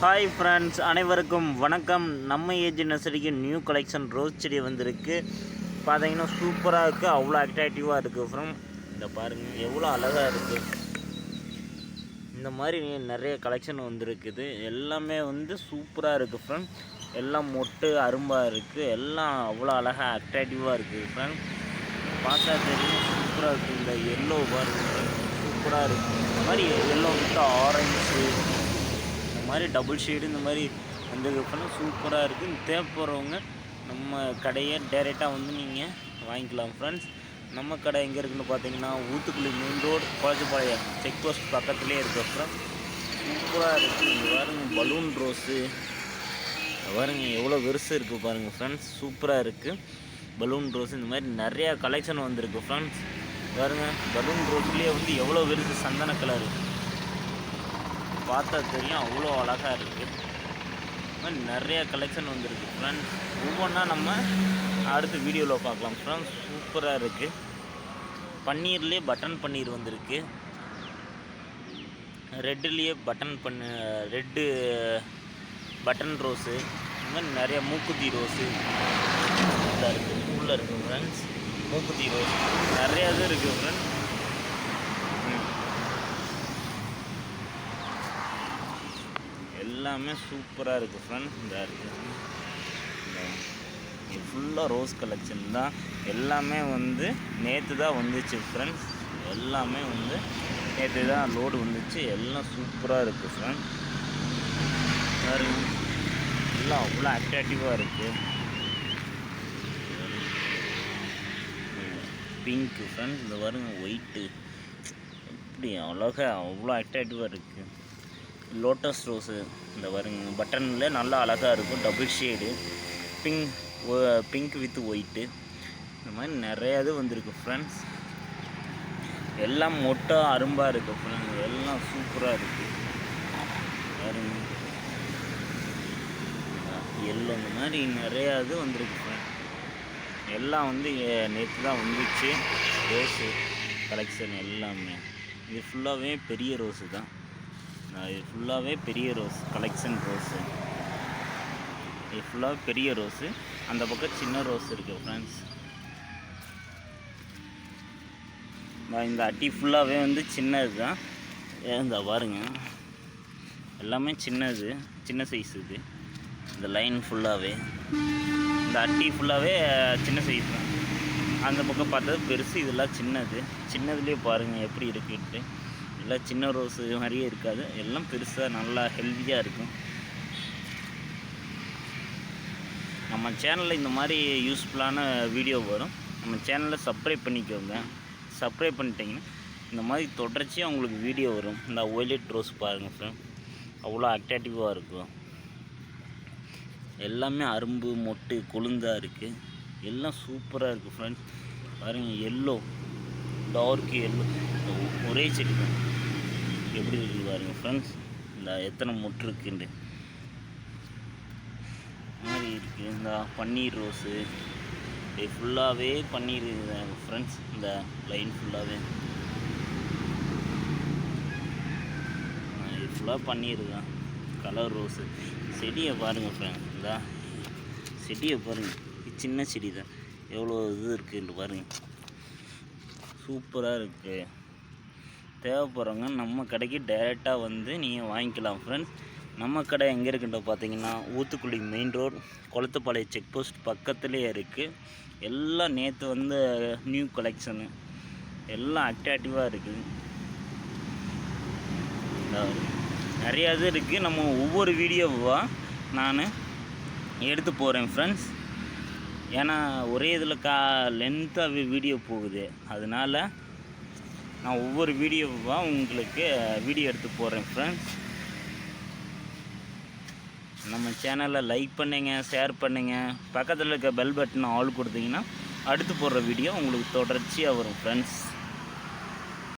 Hi friends அனைவருக்கும் வணக்கம். நம்ம ஏஜ் நர்சரிக்கு நியூ கலெக்ஷன் ரோஸ் செடி வந்திருக்கு. பார்த்தீங்கன்னா சூப்பராக இருக்குது அவ்வளோ அட்ராக்டிவாக இருக்குது ஃப்ரம் இந்த பாருங்கள் எவ்வளோ அழகாக இருக்குது இந்த மாதிரி நிறைய கலெக்ஷன் வந்திருக்குது. எல்லாமே வந்து சூப்பராக இருக்குது ஃப்ரெண்ட் எல்லாம் மொட்டு அரும்பாக இருக்குது எல்லாம் அவ்வளோ அழகாக அட்ராக்டிவாக இருக்குது ஃப்ரெண்ட் பார்த்தா தெரியும் சூப்பராக இருக்குது இந்த எல்லோ பாருங்கள் சூப்பராக இருக்குது இந்த மாதிரி எல்லோ விட்டு ஆரஞ்சு மாதிரி டபுள் ஷேடு இந்த மாதிரி வந்ததுக்கப்புறம் சூப்பராக இருக்குது தேவைப்படுறவங்க நம்ம கடையை டைரெக்டாக வந்து நீங்கள் வாங்கிக்கலாம் ஃப்ரெண்ட்ஸ் நம்ம கடை எங்கே இருக்குதுன்னு பார்த்தீங்கன்னா Uthukuli main road Kulachipalayam check post பக்கத்துலேயே இருக்கு. அப்புறம் சூப்பராக இருக்குது இங்கே பாருங்க பலூன் ரோஸு பாருங்க எவ்வளோ வெறுசு இருக்குது பாருங்கள் ஃப்ரெண்ட்ஸ் சூப்பராக இருக்குது பலூன் ரோஸ் இந்த மாதிரி நிறையா கலெக்ஷன் வந்திருக்கு ஃப்ரெண்ட்ஸ் பாருங்கள் பலூன் ரோஸ்லேயே வந்து எவ்வளோ வெறுசு சந்தன கலர் இருக்குது பார்த்தா தெரியும் அவ்வளோ அழகாக இருக்குது மாதிரி நிறைய கலெக்ஷன் வந்துருக்கு. ஃப்ரெண்ட்ஸ் ஒவ்வொன்றா நம்ம அடுத்த வீடியோவில் பார்க்கலாம். ஃப்ரெண்ட்ஸ் சூப்பராக இருக்குது பன்னீர்லேயே பட்டன் பன்னீர் வந்திருக்கு. ரெட்டுலேயே பட்டன் பண்ணு ரெட்டு பட்டன் ரோஸு இந்த மாதிரி நிறைய மூக்குத்தி ரோஸு உள்ளே இருக்குது உள்ளே இருக்குது ஃப்ரெண்ட்ஸ் மூக்குத்தி ரோஸ் நிறையா இது இருக்குது ஃப்ரெண்ட்ஸ் எல்லாமே சூப்பராக இருக்குது ஃப்ரெண்ட்ஸ் இந்த இருக்குது ஃபுல்லாக ரோஸ் கலெக்ஷன் தான். எல்லாமே வந்து நேற்று தான் வந்துச்சு ஃப்ரெண்ட்ஸ் எல்லாமே வந்து நேற்று தான் லோடு வந்துச்சு. எல்லாம் சூப்பராக இருக்குது ஃப்ரெண்ட்ஸ் பாருங்க. எல்லாம் அவ்வளோ அட்ராக்டிவாக இருக்குது பிங்க்கு ஃப்ரெண்ட்ஸ் இந்த பாருங்க ஒயிட்டு எப்படி அழகாக அவ்வளோ அட்ராக்டிவாக இருக்குது லோட்டஸ் ரோஸு இந்த வருங்க பட்டனில் நல்லா அழகாக இருக்கும். Double shade pink pink with white இந்த மாதிரி நிறையா இது வந்திருக்கு ஃப்ரெண்ட்ஸ் எல்லாம் மொட்டை அரும்பாக இருக்குது ஃப்ரெண்ட்ஸ் எல்லாம் சூப்பராக இருக்குது பாருங்க. எல்லோ இந்த மாதிரி நிறையா இது வந்திருக்கு ஃப்ரெண்ட்ஸ் எல்லாம் வந்து நேற்று தான் வந்துச்சு. ரோஸு கலெக்ஷன் எல்லாமே. இது ஃபுல்லாகவே பெரிய ரோஸு தான். இது ஃபுல்லாகவே பெரிய ரோஸ் கலெக்ஷன் ரோஸு இது ஃபுல்லாக பெரிய ரோஸு அந்த பக்கம் சின்ன ரோஸ் இருக்குது ஃப்ரெண்ட்ஸ் இந்த அட்டி ஃபுல்லாகவே வந்து சின்னது தான். இந்த பாருங்க. எல்லாமே சின்னது சின்ன சைஸ் இது. இந்த லைன் ஃபுல்லாகவே இந்த அட்டி ஃபுல்லாகவே சின்ன சைஸ் தான். அந்த பக்கம் பார்த்தது பெருசு இதெல்லாம் சின்னது. சின்னதுலேயே பாருங்கள் எப்படி இருக்குன்ட்டு. எல்லாம் சின்ன ரோஸு மாதிரியே இருக்காது. எல்லாம் பெருசாக நல்லா ஹெல்த்தியாக இருக்கும். நம்ம சேனலில் இந்த மாதிரி யூஸ்ஃபுல்லான வீடியோ வரும். நம்ம சேனலை சப்ஸ்கிரைப் பண்ணிக்கோங்க. சப்ஸ்கிரைப் பண்ணிட்டீங்கன்னா இந்த மாதிரி தொடர்ச்சியாக உங்களுக்கு வீடியோ வரும். இந்த ஒய்லெட் ரோஸ் பாருங்கள் ஃப்ரெண்ட் அவ்வளோ அட்ராக்டிவாக இருக்கும். எல்லாமே அரும்பு மொட்டு கொழுந்தாக இருக்குது எல்லாம் சூப்பராக இருக்குது ஃப்ரெண்ட்ஸ் பாருங்கள் எல்லோ டார்க் எல்லோ ஒரே செடி தான். எப்படி இருக்குது பாருங்க ஃப்ரெண்ட்ஸ் இந்த எத்தனை மொட்டு இருக்குண்டு? மாதிரி இருக்குது இந்த பன்னீர் ரோஸு. இது ஃபுல்லாகவே பன்னீர் ஃப்ரெண்ட்ஸ் இந்த லைன் ஃபுல்லாகவே இது ஃபுல்லாக பன்னீர் தான். Colour rose. செடியை பாருங்கள் ஃப்ரெண்ட் இந்த செடியை பாருங்கள் சின்ன செடி தான் எவ்வளோ இது இருக்குதுன்ட்டு பாருங்கள் சூப்பராக இருக்குது தேவைப்படுறவங்க நம்ம கடைக்கு டைரெக்டாக வந்து நீங்கள் வாங்கிக்கலாம் ஃப்ரெண்ட்ஸ் நம்ம கடை எங்கே இருக்குன்ற பார்த்தீங்கன்னா Uthukuzhi main road Kulathupalaya check post பக்கத்துலேயே இருக்குது எல்லாம் நேற்று வந்து நியூ கலெக்ஷனு எல்லாம் அட்ராக்டிவாக இருக்குது நிறையா இது இருக்குது நம்ம ஒவ்வொரு வீடியோவாக நான் எடுத்து போகிறேன் ஃப்ரெண்ட்ஸ் ஏன்னா ஒரே இதில் கா லென்த்தாக வீடியோ போகுது. அதனால் நான் ஒவ்வொரு வீடியோவாக உங்களுக்கு வீடியோ எடுத்து போடுறேன் ஃப்ரெண்ட்ஸ் நம்ம சேனலை லைக் பண்ணுங்கள் ஷேர் பண்ணுங்கள் பக்கத்தில் இருக்க பெல் பட்டனை ஆல் கொடுத்தீங்கன்னா அடுத்து போடுற வீடியோ உங்களுக்கு தொடர்ச்சியாக வரும் ஃப்ரெண்ட்ஸ்